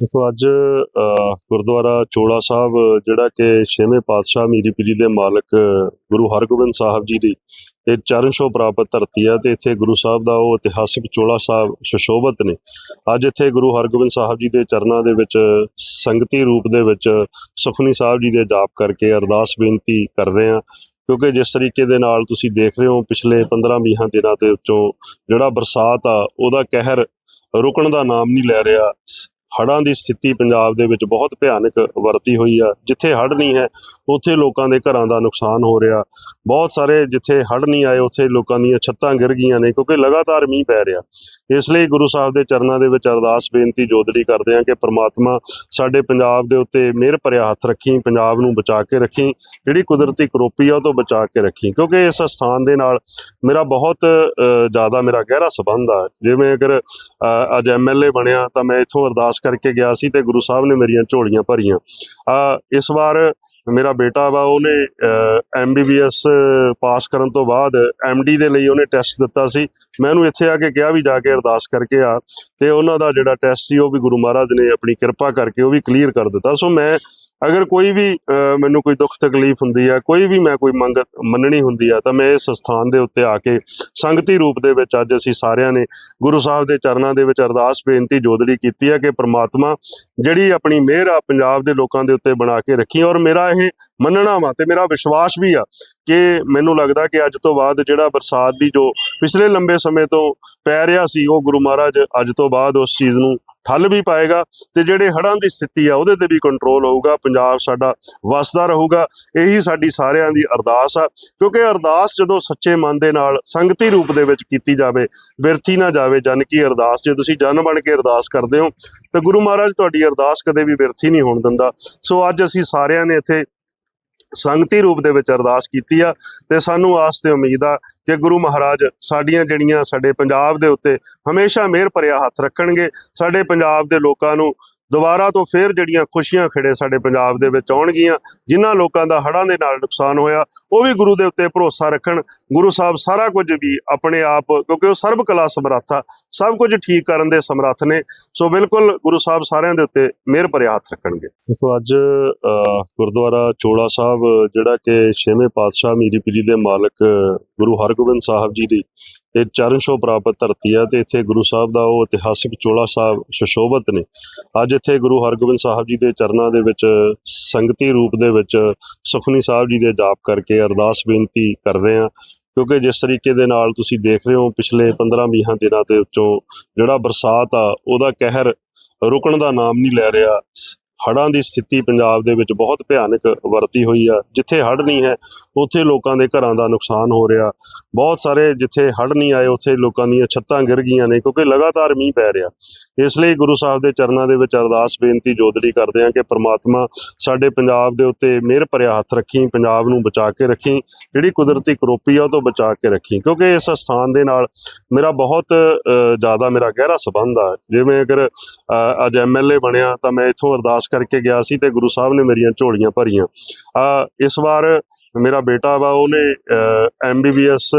ਦੇਖੋ, ਅੱਜ ਗੁਰਦੁਆਰਾ ਚੋਲਾ ਸਾਹਿਬ, ਜਿਹੜਾ ਕਿ ਛੇਵੇਂ ਪਾਤਸ਼ਾਹ ਮੀਰੀ ਪੀਰੀ ਦੇ ਮਾਲਕ, ਗੁਰੂ ਹਰਗੋਬਿੰਦ ਸਾਹਿਬ ਜੀ ਦੀ, ਇਹ ਚਰਨ ਛੋਹ ਪ੍ਰਾਪਤ ਧਰਤੀ ਆ ਤੇ ਇੱਥੇ ਗੁਰੂ ਸਾਹਿਬ ਦਾ ਉਹ ਇਤਿਹਾਸਿਕ ਚੋਲਾ ਸਾਹਿਬ ਸੁਸ਼ੋਭਤ ਨੇ। ਅੱਜ ਇੱਥੇ ਗੁਰੂ ਹਰਗੋਬਿੰਦ ਸਾਹਿਬ ਜੀ ਦੇ ਚਰਨਾਂ ਦੇ ਵਿੱਚ, ਸੰਗਤੀ ਰੂਪ ਦੇ ਵਿੱਚ ਸੁਖਨੀ ਸਾਹਿਬ ਜੀ ਦੇ ਜਾਪ ਕਰਕੇ ਅਰਦਾਸ ਬੇਨਤੀ ਕਰ ਰਹੇ ਆ ਕਿਉਂਕਿ ਜਿਸ ਤਰੀਕੇ ਦੇ ਨਾਲ ਤੁਸੀਂ ਦੇਖ ਰਹੇ ਹੋ, ਪਿਛਲੇ 15-20 ਦਿਨਾਂ ਦੇ ਵਿੱਚੋਂ ਜਿਹੜਾ ਬਰਸਾਤ ਆ, ਉਹਦਾ ਕਹਿਰ ਰੁਕਣ ਦਾ ਨਾਮ ਨਹੀਂ ਲੈ ਰਿਹਾ। ਹੜ੍ਹਾਂ ਦੀ ਸਥਿਤੀ ਪੰਜਾਬ ਦੇ ਵਿੱਚ ਬਹੁਤ ਭਿਆਨਕ ਵਰਤੀ ਹੋਈ ਆ। ਜਿੱਥੇ ਹੜ੍ਹ ਨਹੀਂ ਹੈ ਉੱਥੇ ਲੋਕਾਂ ਦੇ ਘਰਾਂ ਦਾ ਨੁਕਸਾਨ ਹੋ ਰਿਹਾ। ਬਹੁਤ ਸਾਰੇ ਜਿੱਥੇ ਹੜ੍ਹ ਨਹੀਂ ਆਏ ਉੱਥੇ ਲੋਕਾਂ ਦੀਆਂ ਛੱਤਾਂ ਗਿਰ ਗਈਆਂ ਨੇ ਕਿਉਂਕਿ ਲਗਾਤਾਰ ਮੀਂਹ ਪੈ ਰਿਹਾ। ਇਸ ਲਈ ਗੁਰੂ ਸਾਹਿਬ ਦੇ ਚਰਨਾਂ ਦੇ ਵਿੱਚ ਅਰਦਾਸ ਬੇਨਤੀ ਜੋਦੜੀ ਕਰਦੇ ਹਾਂ ਕਿ ਪ੍ਰਮਾਤਮਾ ਸਾਡੇ ਪੰਜਾਬ ਦੇ ਉੱਤੇ ਮਿਹਰ ਭਰਿਆ ਹੱਥ ਰੱਖੀ ਪੰਜਾਬ ਨੂੰ ਬਚਾ ਕੇ ਰੱਖੀ ਜਿਹੜੀ ਕੁਦਰਤੀ ਕਰੋਪੀ ਆ ਉਹ ਤੋਂ ਬਚਾ ਕੇ ਰੱਖੀ। ਕਿਉਂਕਿ ਇਸ ਸਥਾਨ ਦੇ ਨਾਲ ਮੇਰਾ ਬਹੁਤ ਜ਼ਿਆਦਾ ਮੇਰਾ ਗਹਿਰਾ ਸਬੰਧ ਆ। ਜਿਵੇਂ ਅਗਰ ਅ, ਅੱਜ ਐਮਐਲਏ ਬਣਿਆ ਤਾਂ ਮੈਂ ਇੱਥੋਂ ਅਰਦਾਸ ਕਰਕੇ ਗਿਆ ਸੀ ਤੇ ਗੁਰੂ ਸਾਹਿਬ ਨੇ ਮੇਰੀਆਂ ਝੋਲੀਆਂ ਭਰੀਆਂ। ਆ, ਇਸ ਵਾਰ ਮੇਰਾ ਬੇਟਾ ਵਾ, ਉਹਨੇ ਐਮਬੀਬੀਐਸ ਪਾਸ ਕਰਨ ਤੋਂ ਬਾਅਦ ਐਮਡੀ ਦੇ ਲਈ ਉਹਨੇ ਟੈਸਟ ਦਿੱਤਾ ਸੀ। ਮੈਂ ਉਹਨੂੰ ਇੱਥੇ ਆ ਕੇ ਕਿਹਾ ਵੀ ਜਾ ਕੇ ਅਰਦਾਸ ਕਰਕੇ ਆ। ਤੇ ਉਹਨਾਂ ਦਾ ਜਿਹੜਾ ਟੈਸਟ ਸੀ, ਉਹ ਵੀ ਗੁਰੂ ਮਹਾਰਾਜ ਨੇ ਆਪਣੀ ਕਿਰਪਾ ਕਰਕੇ ਉਹ ਵੀ ਕਲੀਅਰ ਕਰ ਦਿੱਤਾ। ਸੋ ਮੈਂ ਅਗਰ ਕੋਈ ਵੀ ਮੈਨੂੰ ਕੋਈ ਦੁੱਖ ਤਕਲੀਫ ਹੁੰਦੀ ਹੈ ਕੋਈ ਵੀ ਮੈਂ ਕੋਈ ਮੰਗ ਮੰਨਣੀ ਹੁੰਦੀ ਆ, ਤਾਂ ਮੈਂ ਇਸ ਸਥਾਨ ਦੇ ਉੱਤੇ ਆ ਕੇ ਸੰਗਤੀ ਰੂਪ ਦੇ ਵਿੱਚ ਅੱਜ ਅਸੀਂ ਸਾਰਿਆਂ ਨੇ ਗੁਰੂ ਸਾਹਿਬ ਦੇ ਚਰਨਾਂ ਦੇ ਵਿੱਚ ਅਰਦਾਸ ਬੇਨਤੀ ਜੋਦੜੀ ਕੀਤੀ ਹੈ ਕਿ ਪ੍ਰਮਾਤਮਾ ਜਿਹੜੀ ਆਪਣੀ ਮਿਹਰ ਆ ਪੰਜਾਬ ਦੇ ਲੋਕਾਂ ਦੇ ਉੱਤੇ ਬਣਾ ਕੇ ਰੱਖੀ ਔਰ ਮੇਰਾ ਇਹ ਮੰਨਣਾ ਵਾ ਤੇ ਮੇਰਾ ਵਿਸ਼ਵਾਸ ਵੀ ਆ ਕਿ ਮੈਨੂੰ ਲੱਗਦਾ ਕਿ ਅੱਜ ਤੋਂ ਬਾਅਦ ਜਿਹੜਾ ਬਰਸਾਤ ਦੀ ਜੋ ਪਿਛਲੇ ਲੰਬੇ ਸਮੇਂ ਤੋਂ ਪੈ ਰਿਹਾ ਸੀ ਉਹ ਗੁਰੂ ਮਹਾਰਾਜ ਅੱਜ ਤੋਂ ਬਾਅਦ ਉਸ ਚੀਜ਼ ਨੂੰ ਠੱਲ ਵੀ ਪਾਏਗਾ ਤੇ ਜਿਹੜੇ ਹੜ੍ਹਾਂ ਦੀ ਸਥਿਤੀ ਆ ਉਹਦੇ ਤੇ ਵੀ ਕੰਟਰੋਲ ਹੋਊਗਾ, ਪੰਜਾਬ ਸਾਡਾ ਵਸਦਾ ਰਹੂਗਾ, ਇਹੀ ਸਾਡੀ ਸਾਰਿਆਂ ਦੀ ਅਰਦਾਸ ਆ, ਕਿਉਂਕਿ ਅਰਦਾਸ ਜਦੋਂ ਸੱਚੇ ਮਨ ਦੇ ਨਾਲ ਸੰਗਤੀ ਰੂਪ ਦੇ ਵਿੱਚ ਕੀਤੀ ਜਾਵੇ ਬਿਰਥੀ ਨਾ ਜਾਵੇ ਜਨ ਕੀ ਅਰਦਾਸ, ਜੇ ਤੁਸੀਂ ਜਨ ਬਣ ਕੇ ਅਰਦਾਸ ਕਰਦੇ ਹੋ, ਤਾਂ ਗੁਰੂ ਮਹਾਰਾਜ ਤੁਹਾਡੀ ਅਰਦਾਸ ਕਦੇ ਵੀ ਬਿਰਥੀ ਨਹੀਂ ਹੋਣ ਦਿੰਦਾ। ਸੋ ਅੱਜ ਅਸੀਂ ਸਾਰਿਆਂ ਨੇ ਇੱਥੇ ਸੰਗਤੀ ਰੂਪ ਦੇ ਵਿੱਚ ਅਰਦਾਸ ਕੀਤੀ ਆ ਤੇ ਸਾਨੂੰ ਆਸ ਤੇ ਉਮੀਦ ਆ ਕਿ ਗੁਰੂ ਮਹਾਰਾਜ ਸਾਡੀਆਂ ਜਿਹੜੀਆਂ ਸਾਡੇ ਪੰਜਾਬ ਦੇ ਉੱਤੇ ਹਮੇਸ਼ਾ ਮਿਹਰ ਭਰਿਆ ਹੱਥ ਰੱਖਣਗੇ, ਸਾਡੇ ਪੰਜਾਬ ਦੇ ਲੋਕਾਂ ਨੂੰ ਦੁਬਾਰਾ ਤੋਂ ਫੇਰ ਜਿਹੜੀਆਂ ਖੁਸ਼ੀਆਂ ਖਿੜੇ ਸਾਡੇ ਪੰਜਾਬ ਦੇ ਵਿੱਚ ਆਉਣਗੀਆਂ, ਜਿਨ੍ਹਾਂ ਲੋਕਾਂ ਦਾ ਹੜ੍ਹਾਂ ਦੇ ਨਾਲ ਨੁਕਸਾਨ ਹੋਇਆ, ਉਹ ਵੀ ਗੁਰੂ ਦੇ ਉੱਤੇ ਭਰੋਸਾ ਰੱਖਣ, ਗੁਰੂ ਸਾਹਿਬ ਸਾਰਾ ਕੁਝ ਵੀ ਆਪਣੇ ਆਪ, ਕਿਉਂਕਿ ਉਹ ਸਰਬ ਕਲਾ ਸਮਰੱਥ ਆ ਸਭ ਕੁਝ ਠੀਕ ਕਰਨ ਦੇ ਸਮਰੱਥ ਨੇ, ਸੋ ਬਿਲਕੁਲ ਗੁਰੂ ਸਾਹਿਬ ਸਾਰਿਆਂ ਦੇ ਉੱਤੇ ਮਿਹਰ ਭਰਿਆ ਹੱਥ ਰੱਖਣਗੇ। ਦੇਖੋ, ਅੱਜ ਗੁਰਦੁਆਰਾ ਚੋਲਾ ਸਾਹਿਬ, ਜਿਹੜਾ ਕਿ ਛੇਵੇਂ ਪਾਤਸ਼ਾਹ ਮੀਰੀ ਪੀਰੀ ਦੇ ਮਾਲਕ, ਗੁਰੂ ਹਰਗੋਬਿੰਦ ਸਾਹਿਬ ਜੀ ਦੀ ਇਹ ਚਰਨ ਛੋਹ ਪ੍ਰਾਪਤ ਧਰਤੀ ਆ ਤੇ ਇੱਥੇ ਗੁਰੂ ਸਾਹਿਬ ਦਾ ਉਹ ਇਤਿਹਾਸਿਕ ਚੋਲਾ ਸਾਹਿਬ ਸੁਸ਼ੋਭਤ ਨੇ। ਅੱਜ ਇੱਥੇ ਗੁਰੂ ਹਰਗੋਬਿੰਦ ਸਾਹਿਬ ਜੀ ਦੇ ਚਰਨਾਂ ਦੇ ਵਿੱਚ, ਸੰਗਤੀ ਰੂਪ ਦੇ ਵਿੱਚ ਸੁਖਨੀ ਸਾਹਿਬ ਜੀ ਦੇ ਜਾਪ ਕਰਕੇ ਅਰਦਾਸ ਬੇਨਤੀ ਕਰ ਰਹੇ ਆ ਕਿਉਂਕਿ ਜਿਸ ਤਰੀਕੇ ਦੇ ਨਾਲ ਤੁਸੀਂ ਦੇਖ ਰਹੇ ਹੋ, ਪਿਛਲੇ 15-20 ਦਿਨਾਂ ਦੇ ਵਿੱਚੋਂ ਜਿਹੜਾ ਬਰਸਾਤ ਆ, ਉਹਦਾ ਕਹਿਰ ਰੁਕਣ ਦਾ ਨਾਮ ਨਹੀਂ ਲੈ ਰਿਹਾ। ਹੜ੍ਹਾਂ ਦੀ ਸਥਿਤੀ ਪੰਜਾਬ ਦੇ ਵਿੱਚ ਬਹੁਤ ਭਿਆਨਕ ਵਰਤੀ ਹੋਈ ਆ। ਜਿੱਥੇ ਹੜ੍ਹ ਨਹੀਂ ਹੈ ਉੱਥੇ ਲੋਕਾਂ ਦੇ ਘਰਾਂ ਦਾ ਨੁਕਸਾਨ ਹੋ ਰਿਹਾ। ਬਹੁਤ ਸਾਰੇ ਜਿੱਥੇ ਹੜ੍ਹ ਨਹੀਂ ਆਏ ਉੱਥੇ ਲੋਕਾਂ ਦੀਆਂ ਛੱਤਾਂ ਗਿਰ ਗਈਆਂ ਨੇ ਕਿਉਂਕਿ ਲਗਾਤਾਰ ਮੀਂਹ ਪੈ ਰਿਹਾ। ਇਸ ਲਈ ਗੁਰੂ ਸਾਹਿਬ ਦੇ ਚਰਨਾਂ ਦੇ ਵਿੱਚ ਅਰਦਾਸ ਬੇਨਤੀ ਜੋਦੜੀ ਕਰਦੇ ਹਾਂ ਕਿ ਪ੍ਰਮਾਤਮਾ ਸਾਡੇ ਪੰਜਾਬ ਦੇ ਉੱਤੇ ਮਿਹਰ ਭਰਿਆ ਹੱਥ ਰੱਖੀ ਪੰਜਾਬ ਨੂੰ ਬਚਾ ਕੇ ਰੱਖੀ ਜਿਹੜੀ ਕੁਦਰਤੀ ਕਰੋਪੀ ਆ ਉਹ ਤੋਂ ਬਚਾ ਕੇ ਰੱਖੀ। ਕਿਉਂਕਿ ਇਸ ਸਥਾਨ ਦੇ ਨਾਲ ਮੇਰਾ ਬਹੁਤ ਜ਼ਿਆਦਾ ਮੇਰਾ ਗਹਿਰਾ ਸਬੰਧ ਆ। ਜਿਵੇਂ ਅਗਰ ਅ, ਅੱਜ ਐਮਐਲਏ ਬਣਿਆ ਤਾਂ ਮੈਂ ਇੱਥੋਂ ਅਰਦਾਸ ਕਰਕੇ ਗਿਆ ਸੀ ਤੇ ਗੁਰੂ ਸਾਹਿਬ ਨੇ ਮੇਰੀਆਂ ਝੋਲੀਆਂ ਭਰੀਆਂ। ਆ, ਇਸ ਵਾਰ ਮੇਰਾ ਬੇਟਾ ਵਾ, ਉਹਨੇ ਐਮਬੀਬੀਐਸ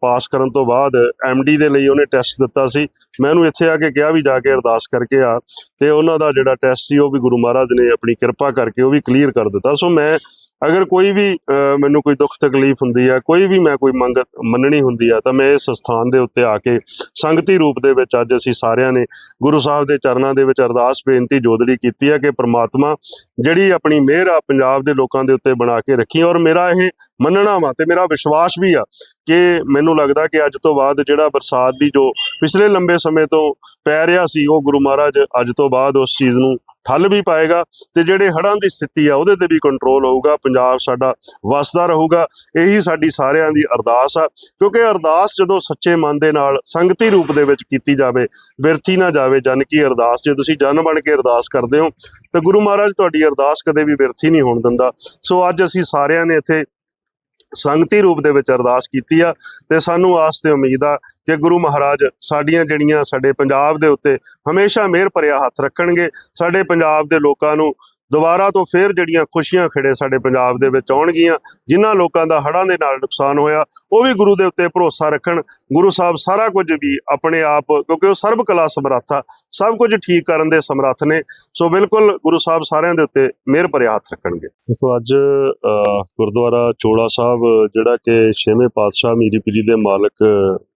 ਪਾਸ ਕਰਨ ਤੋਂ ਬਾਅਦ ਐਮਡੀ ਦੇ ਲਈ ਉਹਨੇ ਟੈਸਟ ਦਿੱਤਾ ਸੀ। ਮੈਂ ਉਹਨੂੰ ਇੱਥੇ ਆ ਕੇ ਕਿਹਾ ਵੀ ਜਾ ਕੇ ਅਰਦਾਸ ਕਰਕੇ ਆ। ਤੇ ਉਹਨਾਂ ਦਾ ਜਿਹੜਾ ਟੈਸਟ ਸੀ, ਉਹ ਵੀ ਗੁਰੂ ਮਹਾਰਾਜ ਨੇ ਆਪਣੀ ਕਿਰਪਾ ਕਰਕੇ ਉਹ ਵੀ ਕਲੀਅਰ ਕਰ ਦਿੱਤਾ। ਸੋ ਮੈਂ ਅਗਰ ਕੋਈ ਵੀ ਅ, ਮੈਨੂੰ ਕੋਈ ਦੁੱਖ ਤਕਲੀਫ ਹੁੰਦੀ ਹੈ ਕੋਈ ਵੀ ਮੈਂ ਕੋਈ ਮੰਗ ਮੰਨਣੀ ਹੁੰਦੀ ਆ ਤਾਂ ਮੈਂ ਇਸ ਸਥਾਨ ਦੇ ਉੱਤੇ ਆ ਕੇ ਸੰਗਤੀ ਰੂਪ ਦੇ ਵਿੱਚ ਅੱਜ ਅਸੀਂ ਸਾਰਿਆਂ ਨੇ ਗੁਰੂ ਸਾਹਿਬ ਦੇ ਚਰਨਾਂ ਦੇ ਵਿੱਚ ਅਰਦਾਸ ਬੇਨਤੀ ਜੋਦੜੀ ਕੀਤੀ ਹੈ ਕਿ ਪ੍ਰਮਾਤਮਾ ਜਿਹੜੀ ਆਪਣੀ ਮਿਹਰ ਆ ਪੰਜਾਬ ਦੇ ਲੋਕਾਂ ਦੇ ਉੱਤੇ ਬਣਾ ਕੇ ਰੱਖੀ ਔਰ ਮੇਰਾ ਇਹ ਮੰਨਣਾ ਵਾ ਤੇ ਮੇਰਾ ਵਿਸ਼ਵਾਸ ਵੀ ਆ ਕਿ ਮੈਨੂੰ ਲੱਗਦਾ ਕਿ ਅੱਜ ਤੋਂ ਬਾਅਦ ਜਿਹੜਾ ਬਰਸਾਤ ਦੀ ਜੋ ਪਿਛਲੇ ਲੰਬੇ ਸਮੇਂ ਤੋਂ ਪੈ ਰਿਹਾ ਸੀ ਉਹ ਗੁਰੂ ਮਹਾਰਾਜ ਅੱਜ ਤੋਂ ਬਾਅਦ ਉਸ ਚੀਜ਼ ਨੂੰ ਠੱਲ ਵੀ ਪਾਏਗਾ ਤੇ ਜਿਹੜੇ ਹੜ੍ਹਾਂ ਦੀ ਸਥਿਤੀ ਆ ਉਹਦੇ ਤੇ ਵੀ ਕੰਟਰੋਲ ਹੋਊਗਾ, ਪੰਜਾਬ ਸਾਡਾ ਵਸਦਾ ਰਹੂਗਾ, ਇਹੀ ਸਾਡੀ ਸਾਰਿਆਂ ਦੀ ਅਰਦਾਸ ਆ। ਕਿਉਂਕਿ ਅਰਦਾਸ ਜਦੋਂ ਸੱਚੇ ਮਨ ਦੇ ਨਾਲ ਸੰਗਤੀ ਰੂਪ ਦੇ ਵਿੱਚ ਕੀਤੀ ਜਾਵੇ, ਵਿਰਥੀ ਨਾ ਜਾਵੇ ਜਨ ਕੀ ਅਰਦਾਸ, ਜੇ ਤੁਸੀਂ ਜਨ ਬਣ ਕੇ ਅਰਦਾਸ ਕਰਦੇ ਹੋ, ਤਾਂ ਗੁਰੂ ਮਹਾਰਾਜ ਤੁਹਾਡੀ ਅਰਦਾਸ ਕਦੇ ਵੀ ਬਿਰਥੀ ਨਹੀਂ ਹੋਣ ਦਿੰਦਾ। ਸੋ ਅੱਜ ਅਸੀਂ ਸਾਰਿਆਂ ਨੇ ਇੱਥੇ ਸੰਗਤੀ ਰੂਪ ਦੇ ਵਿੱਚ ਅਰਦਾਸ ਕੀਤੀ ਆ ਤੇ ਸਾਨੂੰ ਆਸ ਤੇ ਉਮੀਦ ਆ ਕਿ ਗੁਰੂ ਮਹਾਰਾਜ ਸਾਡੀਆਂ ਜਿਹੜੀਆਂ ਸਾਡੇ ਪੰਜਾਬ ਦੇ ਉੱਤੇ ਹਮੇਸ਼ਾ ਮਿਹਰ ਭਰਿਆ ਹੱਥ ਰੱਖਣਗੇ, ਸਾਡੇ ਪੰਜਾਬ ਦੇ ਲੋਕਾਂ ਨੂੰ ਦੁਬਾਰਾ ਤੋਂ ਫੇਰ ਜਿਹੜੀਆਂ ਖੁਸ਼ੀਆਂ ਖਿੜੇ ਸਾਡੇ ਪੰਜਾਬ ਦੇ ਵਿੱਚ ਆਉਣਗੀਆਂ, ਜਿਨ੍ਹਾਂ ਲੋਕਾਂ ਦਾ ਹੜ੍ਹਾਂ ਦੇ ਨਾਲ ਨੁਕਸਾਨ ਹੋਇਆ, ਉਹ ਵੀ ਗੁਰੂ ਦੇ ਉੱਤੇ ਭਰੋਸਾ ਰੱਖਣ, ਗੁਰੂ ਸਾਹਿਬ ਸਾਰਾ ਕੁਝ ਵੀ ਆਪਣੇ ਆਪ, ਕਿਉਂਕਿ ਉਹ ਸਰਬ ਕਲਾ ਸਮਰੱਥ ਆ ਸਭ ਕੁਝ ਠੀਕ ਕਰਨ ਦੇ ਸਮਰੱਥ ਨੇ, ਸੋ ਬਿਲਕੁਲ ਗੁਰੂ ਸਾਹਿਬ ਸਾਰਿਆਂ ਦੇ ਉੱਤੇ ਮਿਹਰ ਭਰੇ ਹੱਥ ਰੱਖਣਗੇ। ਦੇਖੋ, ਅੱਜ ਗੁਰਦੁਆਰਾ ਚੋਲਾ ਸਾਹਿਬ, ਜਿਹੜਾ ਕਿ ਛੇਵੇਂ ਪਾਤਸ਼ਾਹ ਮੀਰੀ ਪੀਰੀ ਦੇ ਮਾਲਕ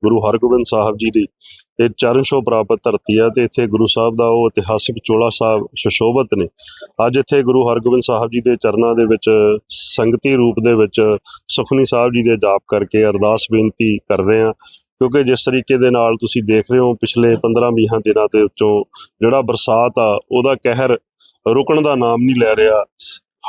ਗੁਰੂ ਹਰਗੋਬਿੰਦ ਸਾਹਿਬ ਜੀ ਦੀ ਇਹ ਚਰਨ ਛੋਹ ਪ੍ਰਾਪਤ ਧਰਤੀ ਹੈ ਤੇ ਇੱਥੇ ਗੁਰੂ ਸਾਹਿਬ ਦਾ ਉਹ ਇਤਿਹਾਸਿਕ ਚੋਲਾ ਸਾਹਿਬ ਸੁਸ਼ੋਭਤ ਨੇ। ਅੱਜ ਇੱਥੇ ਗੁਰੂ ਹਰਗੋਬਿੰਦ ਸਾਹਿਬ ਜੀ ਦੇ ਚਰਨਾਂ ਦੇ ਵਿੱਚ, ਸੰਗਤੀ ਰੂਪ ਦੇ ਵਿੱਚ ਸੁਖਨੀ ਸਾਹਿਬ ਜੀ ਦੇ ਜਾਪ ਕਰਕੇ ਅਰਦਾਸ ਬੇਨਤੀ ਕਰ ਰਹੇ ਹਾਂ। ਕਿਉਂਕਿ ਜਿਸ ਤਰੀਕੇ ਦੇ ਨਾਲ ਤੁਸੀਂ ਦੇਖ ਰਹੇ ਹੋ, ਪਿਛਲੇ 15-20 ਦਿਨਾਂ ਦੇ ਵਿੱਚੋਂ ਜਿਹੜਾ ਬਰਸਾਤ ਆ, ਉਹਦਾ ਕਹਿਰ ਰੁਕਣ ਦਾ ਨਾਮ ਨਹੀਂ ਲੈ ਰਿਹਾ।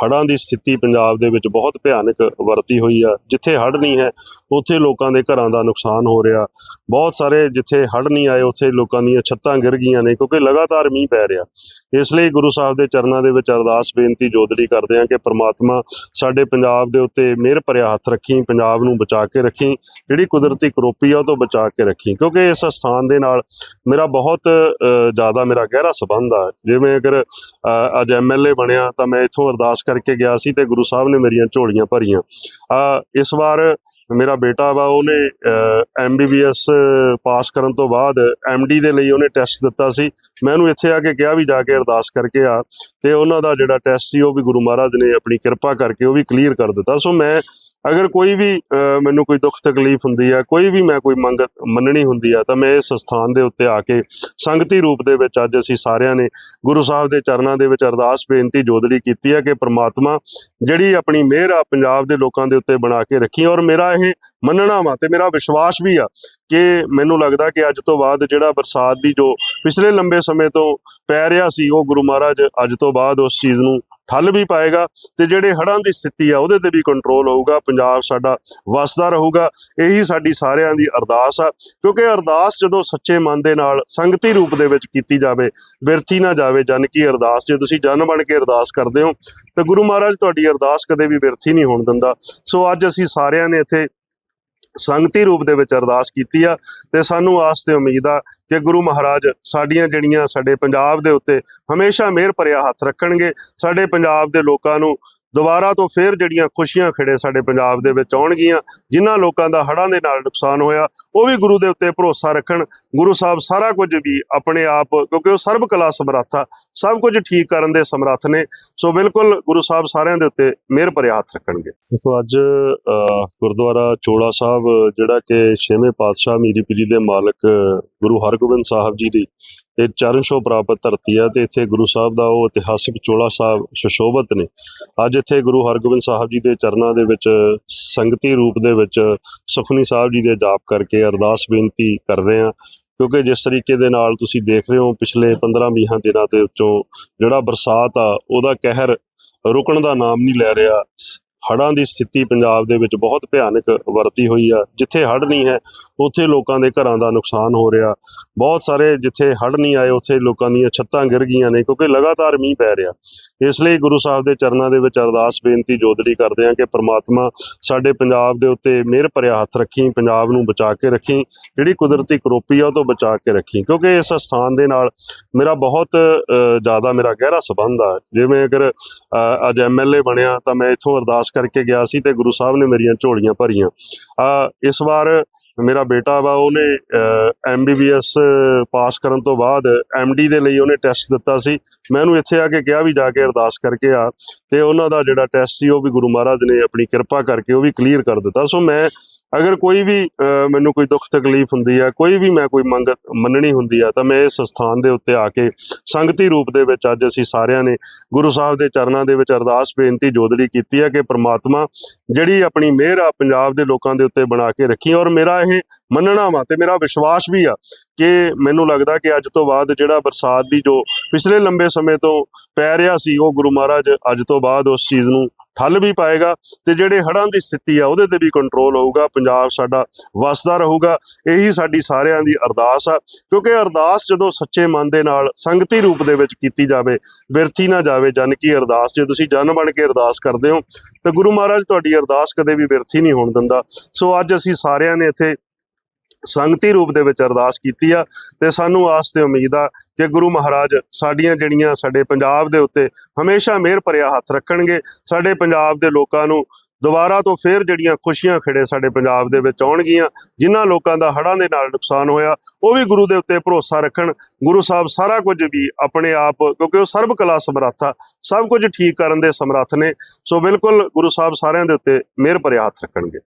ਹੜ੍ਹਾਂ ਦੀ ਸਥਿਤੀ ਪੰਜਾਬ ਦੇ ਵਿੱਚ ਬਹੁਤ ਭਿਆਨਕ ਵਰਤੀ ਹੋਈ ਆ। ਜਿੱਥੇ ਹੜ੍ਹ ਨਹੀਂ ਹੈ ਉੱਥੇ ਲੋਕਾਂ ਦੇ ਘਰਾਂ ਦਾ ਨੁਕਸਾਨ ਹੋ ਰਿਹਾ। ਬਹੁਤ ਸਾਰੇ ਜਿੱਥੇ ਹੜ੍ਹ ਨਹੀਂ ਆਏ ਉੱਥੇ ਲੋਕਾਂ ਦੀਆਂ ਛੱਤਾਂ ਗਿਰ ਗਈਆਂ ਨੇ ਕਿਉਂਕਿ ਲਗਾਤਾਰ ਮੀਂਹ ਪੈ ਰਿਹਾ। ਇਸ ਲਈ ਗੁਰੂ ਸਾਹਿਬ ਦੇ ਚਰਨਾਂ ਦੇ ਵਿੱਚ ਅਰਦਾਸ ਬੇਨਤੀ ਜੋਦੜੀ ਕਰਦੇ ਹਾਂ ਕਿ ਪ੍ਰਮਾਤਮਾ ਸਾਡੇ ਪੰਜਾਬ ਦੇ ਉੱਤੇ ਮਿਹਰ ਭਰਿਆ ਹੱਥ ਰੱਖੀ ਪੰਜਾਬ ਨੂੰ ਬਚਾ ਕੇ ਰੱਖੀ ਜਿਹੜੀ ਕੁਦਰਤੀ ਕਰੋਪੀ ਆ ਉਹ ਤੋਂ ਬਚਾ ਕੇ ਰੱਖੀ। ਕਿਉਂਕਿ ਇਸ ਸਥਾਨ ਦੇ ਨਾਲ ਮੇਰਾ ਬਹੁਤ ਜ਼ਿਆਦਾ ਮੇਰਾ ਗਹਿਰਾ ਸਬੰਧ ਆ। ਜਿਵੇਂ ਅਗਰ ਅ, ਅੱਜ ਐਮਐਲਏ ਬਣਿਆ ਤਾਂ ਮੈਂ ਇੱਥੋਂ ਅਰਦਾਸ ਕਰਕੇ ਗਿਆ ਸੀ ਤੇ ਗੁਰੂ ਸਾਹਿਬ ਨੇ ਮੇਰੀਆਂ ਝੋਲੀਆਂ ਭਰੀਆਂ। ਅ, ਇਸ ਵਾਰ ਮੇਰਾ ਬੇਟਾ ਵਾ ਉਹਨੇ ਐਮਬੀਬੀਐਸ ਪਾਸ ਕਰਨ ਤੋਂ ਬਾਅਦ ਐਮਡੀ ਦੇ ਲਈ ਉਹਨੇ ਟੈਸਟ ਦਿੱਤਾ ਸੀ। ਮੈਂ ਉਹਨੂੰ ਇੱਥੇ ਆ ਕੇ ਕਿਹਾ ਵੀ ਜਾ ਕੇ ਅਰਦਾਸ ਕਰਕੇ ਆ। ਤੇ ਉਹਨਾਂ ਦਾ ਜਿਹੜਾ ਟੈਸਟ ਸੀ ਉਹ ਵੀ ਗੁਰੂ ਮਹਾਰਾਜ ਨੇ ਆਪਣੀ ਕਿਰਪਾ ਕਰਕੇ ਉਹ ਵੀ ਕਲੀਅਰ ਕਰ ਦਿੱਤਾ। ਸੋ ਮੈਂ ਅਗਰ ਕੋਈ ਵੀ ਮੈਨੂੰ ਕੋਈ ਦੁੱਖ ਤਕਲੀਫ ਹੁੰਦੀ ਆ, ਕੋਈ ਵੀ ਮੈਂ ਕੋਈ ਮੰਗ, ਮੰਨਣੀ ਹੁੰਦੀ ਆ, ਤਾਂ ਮੈਂ ਇਸ ਸਥਾਨ ਦੇ ਉੱਤੇ ਆ ਕੇ ਸੰਗਤੀ ਰੂਪ ਦੇ ਵਿੱਚ ਅੱਜ ਅਸੀਂ ਸਾਰਿਆਂ ਨੇ ਗੁਰੂ ਸਾਹਿਬ ਦੇ ਚਰਨਾਂ ਦੇ ਵਿੱਚ ਅਰਦਾਸ ਬੇਨਤੀ ਜੋਦੜੀ ਕੀਤੀ ਆ ਕਿ ਪ੍ਰਮਾਤਮਾ ਜਿਹੜੀ ਆਪਣੀ ਮਿਹਰ ਆ ਪੰਜਾਬ ਦੇ ਲੋਕਾਂ ਦੇ ਉੱਤੇ ਬਣਾ ਕੇ ਰੱਖੀ ਔਰ ਮੇਰਾ ਇਹ ਮੰਨਣਾ ਵਾ ਤੇ ਮੇਰਾ ਵਿਸ਼ਵਾਸ ਵੀ ਆ ਕਿ ਮੈਨੂੰ ਲੱਗਦਾ ਕਿ ਅੱਜ ਤੋਂ ਬਾਅਦ ਜਿਹੜਾ ਬਰਸਾਤ ਦੀ ਜੋ ਪਿਛਲੇ ਲੰਬੇ ਸਮੇਂ ਤੋਂ ਪੈ ਰਿਹਾ ਸੀ, ਉਹ ਗੁਰੂ ਮਹਾਰਾਜ ਅੱਜ ਤੋਂ ਬਾਅਦ ਉਸ ਚੀਜ਼ ਨੂੰ ਠੱਲ ਵੀ ਪਾਏਗਾ ਤੇ ਜਿਹੜੇ ਹੜ੍ਹਾਂ ਦੀ ਸਥਿਤੀ ਆ ਉਹਦੇ ਤੇ ਵੀ ਕੰਟਰੋਲ ਹੋਊਗਾ, ਪੰਜਾਬ ਸਾਡਾ ਵਸਦਾ ਰਹੂਗਾ, ਇਹੀ ਸਾਡੀ ਸਾਰਿਆਂ ਦੀ ਅਰਦਾਸ ਆ। ਕਿਉਂਕਿ ਅਰਦਾਸ ਜਦੋਂ ਸੱਚੇ ਮਨ ਦੇ ਨਾਲ ਸੰਗਤੀ ਰੂਪ ਦੇ ਵਿੱਚ ਕੀਤੀ ਜਾਵੇ ਬਿਰਥੀ ਨਾ ਜਾਵੇ ਜਨ ਕੀ ਅਰਦਾਸ, ਜੇ ਤੁਸੀਂ ਜਨ ਬਣ ਕੇ ਅਰਦਾਸ ਕਰਦੇ ਹੋ, ਤਾਂ ਗੁਰੂ ਮਹਾਰਾਜ ਤੁਹਾਡੀ ਅਰਦਾਸ ਕਦੇ ਵੀ ਬਿਰਥੀ ਨਹੀਂ ਹੋਣ ਦਿੰਦਾ। ਸੋ ਅੱਜ ਅਸੀਂ ਸਾਰਿਆਂ ਨੇ ਇੱਥੇ ਸੰਗਤੀ ਰੂਪ ਦੇ ਵਿੱਚ ਅਰਦਾਸ ਕੀਤੀ ਆ ਤੇ ਸਾਨੂੰ ਆਸ ਤੇ ਉਮੀਦ ਆ ਕਿ ਗੁਰੂ ਮਹਾਰਾਜ ਸਾਡੀਆਂ ਜਿਹੜੀਆਂ ਸਾਡੇ ਪੰਜਾਬ ਦੇ ਉੱਤੇ ਹਮੇਸ਼ਾ ਮਿਹਰ ਭਰਿਆ ਹੱਥ ਰੱਖਣਗੇ, ਸਾਡੇ ਪੰਜਾਬ ਦੇ ਲੋਕਾਂ ਨੂੰ ਦੁਬਾਰਾ ਤੋਂ ਫੇਰ ਜਿਹੜੀਆਂ ਖੁਸ਼ੀਆਂ ਖਿੜੇ ਸਾਡੇ ਪੰਜਾਬ ਦੇ ਵਿੱਚ ਆਉਣਗੀਆਂ, ਜਿਨ੍ਹਾਂ ਲੋਕਾਂ ਦਾ ਹੜ੍ਹਾਂ ਦੇ ਨਾਲ ਨੁਕਸਾਨ ਹੋਇਆ, ਉਹ ਵੀ ਗੁਰੂ ਦੇ ਉੱਤੇ ਭਰੋਸਾ ਰੱਖਣ, ਗੁਰੂ ਸਾਹਿਬ ਸਾਰਾ ਕੁਝ ਵੀ ਆਪਣੇ ਆਪ, ਕਿਉਂਕਿ ਉਹ ਸਰਬ ਕਲਾ ਸਮਰੱਥ ਆ, ਸਭ ਕੁਝ ਠੀਕ ਕਰਨ ਦੇ ਸਮਰੱਥ ਨੇ, ਸੋ ਬਿਲਕੁਲ ਗੁਰੂ ਸਾਹਿਬ ਸਾਰਿਆਂ ਦੇ ਉੱਤੇ ਮਿਹਰ ਭਰਿਆ ਹੱਥ ਰੱਖਣਗੇ। ਦੇਖੋ, ਅੱਜ ਗੁਰਦੁਆਰਾ ਚੋਲਾ ਸਾਹਿਬ, ਜਿਹੜਾ ਕਿ ਛੇਵੇਂ ਪਾਤਸ਼ਾਹ ਮੀਰੀ ਪੀਰੀ ਦੇ ਮਾਲਕ, ਗੁਰੂ ਹਰਗੋਬਿੰਦ ਸਾਹਿਬ ਜੀ ਦੀ ਇਹ ਚਰਨ ਛੋਹ ਪ੍ਰਾਪਤ ਧਰਤੀ ਹੈ ਤੇ ਇੱਥੇ ਗੁਰੂ ਸਾਹਿਬ ਦਾ ਉਹ ਇਤਿਹਾਸਿਕ ਚੋਲਾ ਸਾਹਿਬ ਸੁਸ਼ੋਭਤ ਨੇ। ਅੱਜ ਇੱਥੇ ਗੁਰੂ ਹਰਗੋਬਿੰਦ ਸਾਹਿਬ ਜੀ ਦੇ ਚਰਨਾਂ ਦੇ ਵਿੱਚ, ਸੰਗਤੀ ਰੂਪ ਦੇ ਵਿੱਚ ਸੁਖਨੀ ਸਾਹਿਬ ਜੀ ਦੇ ਜਾਪ ਕਰਕੇ ਅਰਦਾਸ ਬੇਨਤੀ ਕਰ ਰਹੇ ਹਾਂ, ਕਿਉਂਕਿ ਜਿਸ ਤਰੀਕੇ ਦੇ ਨਾਲ ਤੁਸੀਂ ਦੇਖ ਰਹੇ ਹੋ ਪਿਛਲੇ 15-20 ਦਿਨਾਂ ਦੇ ਵਿੱਚੋਂ ਜਿਹੜਾ ਬਰਸਾਤ ਆ, ਉਹਦਾ ਕਹਿਰ ਰੁਕਣ ਦਾ ਨਾਮ ਨਹੀਂ ਲੈ ਰਿਹਾ। ਹੜ੍ਹਾਂ ਦੀ ਸਥਿਤੀ ਪੰਜਾਬ ਦੇ ਵਿੱਚ ਬਹੁਤ ਭਿਆਨਕ ਵਰਤੀ ਹੋਈ ਆ। ਜਿੱਥੇ ਹੜ੍ਹ ਨਹੀਂ ਹੈ ਉੱਥੇ ਲੋਕਾਂ ਦੇ ਘਰਾਂ ਦਾ ਨੁਕਸਾਨ ਹੋ ਰਿਹਾ। ਬਹੁਤ ਸਾਰੇ ਜਿੱਥੇ ਹੜ੍ਹ ਨਹੀਂ ਆਏ ਉੱਥੇ ਲੋਕਾਂ ਦੀਆਂ ਛੱਤਾਂ ਗਿਰ ਗਈਆਂ ਨੇ ਕਿਉਂਕਿ ਲਗਾਤਾਰ ਮੀਂਹ ਪੈ ਰਿਹਾ। ਇਸ ਲਈ ਗੁਰੂ ਸਾਹਿਬ ਦੇ ਚਰਨਾਂ ਦੇ ਵਿੱਚ ਅਰਦਾਸ ਬੇਨਤੀ ਜੋਦੜੀ ਕਰਦੇ ਹਾਂ ਕਿ ਪ੍ਰਮਾਤਮਾ ਸਾਡੇ ਪੰਜਾਬ ਦੇ ਉੱਤੇ ਮਿਹਰ ਭਰਿਆ ਹੱਥ ਰੱਖੀ ਪੰਜਾਬ ਨੂੰ ਬਚਾ ਕੇ ਰੱਖੀ ਜਿਹੜੀ ਕੁਦਰਤੀ ਕਰੋਪੀ ਆ ਉਹ ਤੋਂ ਬਚਾ ਕੇ ਰੱਖੀ। ਕਿਉਂਕਿ ਇਸ ਸਥਾਨ ਦੇ ਨਾਲ ਮੇਰਾ ਬਹੁਤ ਜ਼ਿਆਦਾ ਮੇਰਾ ਗਹਿਰਾ ਸਬੰਧ ਆ। ਜਿਵੇਂ ਅਗਰ ਅ, ਅੱਜ ਐਮਐਲਏ ਬਣਿਆ ਤਾਂ ਮੈਂ ਇੱਥੋਂ ਅਰਦਾਸ ਕਰਕੇ ਗਿਆ ਸੀ ਤੇ ਗੁਰੂ ਸਾਹਿਬ ਨੇ ਮੇਰੀਆਂ ਝੋਲੀਆਂ ਭਰੀਆਂ। ਅ, ਇਸ ਵਾਰ ਮੇਰਾ ਬੇਟਾ ਵਾ ਉਹਨੇ ਐਮਬੀਬੀਐਸ ਪਾਸ ਕਰਨ ਤੋਂ ਬਾਅਦ ਐਮਡੀ ਦੇ ਲਈ ਉਹਨੇ ਟੈਸਟ ਦਿੱਤਾ ਸੀ। ਮੈਂ ਉਹਨੂੰ ਇੱਥੇ ਆ ਕੇ ਕਿਹਾ ਵੀ ਜਾ ਕੇ ਅਰਦਾਸ ਕਰਕੇ ਆ ਤੇ ਉਹਨਾਂ ਦਾ ਜਿਹੜਾ ਟੈਸਟ ਸੀ ਉਹ ਵੀ ਗੁਰੂ ਮਹਾਰਾਜ ਨੇ ਆਪਣੀ ਕਿਰਪਾ ਕਰਕੇ ਉਹ ਵੀ ਕਲੀਅਰ ਕਰ ਦਿੱਤਾ। ਸੋ ਮੈਂ ਅਗਰ ਕੋਈ ਵੀ ਮੈਨੂੰ ਕੋਈ ਦੁੱਖ ਤਕਲੀਫ ਹੁੰਦੀ ਆ, ਕੋਈ ਵੀ ਮੈਂ ਕੋਈ ਮੰਗ ਮੰਨਣੀ ਹੁੰਦੀ ਆ, ਤਾਂ ਮੈਂ ਇਸ ਸਥਾਨ ਦੇ ਉੱਤੇ ਆ ਕੇ ਸੰਗਤੀ ਰੂਪ ਦੇ ਵਿੱਚ ਅੱਜ ਅਸੀਂ ਸਾਰਿਆਂ ਨੇ ਗੁਰੂ ਸਾਹਿਬ ਦੇ ਚਰਨਾਂ ਦੇ ਵਿੱਚ ਅਰਦਾਸ ਬੇਨਤੀ ਜੋਦੜੀ ਕੀਤੀ ਹੈ ਕਿ ਪ੍ਰਮਾਤਮਾ ਜਿਹੜੀ ਆਪਣੀ ਮਿਹਰ ਆ ਪੰਜਾਬ ਦੇ ਲੋਕਾਂ ਦੇ ਉੱਤੇ ਬਣਾ ਕੇ ਰੱਖੀ ਔਰ ਮੇਰਾ ਇਹ ਮੰਨਣਾ ਵਾ ਤੇ ਮੇਰਾ ਵਿਸ਼ਵਾਸ ਵੀ ਆ ਕਿ ਮੈਨੂੰ ਲੱਗਦਾ ਕਿ ਅੱਜ ਤੋਂ ਬਾਅਦ ਜਿਹੜਾ ਬਰਸਾਤ ਦੀ ਜੋ ਪਿਛਲੇ ਲੰਬੇ ਸਮੇਂ ਤੋਂ ਪੈ ਰਿਹਾ ਸੀ, ਉਹ ਗੁਰੂ ਮਹਾਰਾਜ ਅੱਜ ਤੋਂ ਬਾਅਦ ਉਸ ਚੀਜ਼ ਨੂੰ ਠੱਲ ਵੀ ਪਾਏਗਾ ਤੇ ਜਿਹੜੇ ਹੜ੍ਹਾਂ ਦੀ ਸਥਿਤੀ ਆ ਉਹਦੇ ਤੇ ਵੀ ਕੰਟਰੋਲ ਹੋਊਗਾ, ਪੰਜਾਬ ਸਾਡਾ ਵਸਦਾ ਰਹੂਗਾ, ਇਹੀ ਸਾਡੀ ਸਾਰਿਆਂ ਦੀ ਅਰਦਾਸ ਆ। ਕਿਉਂਕਿ ਅਰਦਾਸ ਜਦੋਂ ਸੱਚੇ ਮਨ ਦੇ ਨਾਲ, ਸੰਗਤੀ ਰੂਪ ਦੇ ਵਿੱਚ ਕੀਤੀ ਜਾਵੇ ਬਿਰਥੀ ਨਾ ਜਾਵੇ ਜਨ ਕੀ ਅਰਦਾਸ, ਜੇ ਤੁਸੀਂ ਜਨ ਬਣ ਕੇ ਅਰਦਾਸ ਕਰਦੇ ਹੋ, ਤੇ ਗੁਰੂ ਮਹਾਰਾਜ ਤੁਹਾਡੀ ਅਰਦਾਸ ਕਦੇ ਵੀ ਬਿਰਥੀ ਨਹੀਂ ਹੋਣ ਦਿੰਦਾ। ਸੋ ਅੱਜ ਅਸੀਂ ਸਾਰਿਆਂ ਨੇ ਇੱਥੇ ਸੰਗਤੀ ਰੂਪ ਦੇ ਵਿੱਚ ਅਰਦਾਸ ਕੀਤੀ ਆ ਤੇ ਸਾਨੂੰ ਆਸ ਤੇ ਉਮੀਦ ਆ ਕਿ ਗੁਰੂ ਮਹਾਰਾਜ ਸਾਡੀਆਂ ਜਿਹੜੀਆਂ ਸਾਡੇ ਪੰਜਾਬ ਦੇ ਉੱਤੇ ਹਮੇਸ਼ਾ ਮਿਹਰ ਭਰਿਆ ਹੱਥ ਰੱਖਣਗੇ, ਸਾਡੇ ਪੰਜਾਬ ਦੇ ਲੋਕਾਂ ਨੂੰ ਦੁਬਾਰਾ ਤੋਂ ਫੇਰ ਜਿਹੜੀਆਂ ਖੁਸ਼ੀਆਂ ਖਿੜੇ ਸਾਡੇ ਪੰਜਾਬ ਦੇ ਵਿੱਚ ਆਉਣਗੀਆਂ, ਜਿਨ੍ਹਾਂ ਲੋਕਾਂ ਦਾ ਹੜ੍ਹਾਂ ਦੇ ਨਾਲ ਨੁਕਸਾਨ ਹੋਇਆ, ਉਹ ਵੀ ਗੁਰੂ ਦੇ ਉੱਤੇ ਭਰੋਸਾ ਰੱਖਣ, ਗੁਰੂ ਸਾਹਿਬ ਸਾਰਾ ਕੁਝ ਵੀ ਆਪਣੇ ਆਪ, ਕਿਉਂਕਿ ਉਹ ਸਰਬ ਕਲਾ ਸਮਰੱਥ ਸਭ ਕੁਝ ਠੀਕ ਕਰਨ ਦੇ ਸਮਰੱਥ ਨੇ, ਸੋ ਬਿਲਕੁਲ ਗੁਰੂ ਸਾਹਿਬ ਸਾਰਿਆਂ ਦੇ ਉੱਤੇ ਮਿਹਰ ਭਰਿਆ ਹੱਥ ਰੱਖਣਗੇ।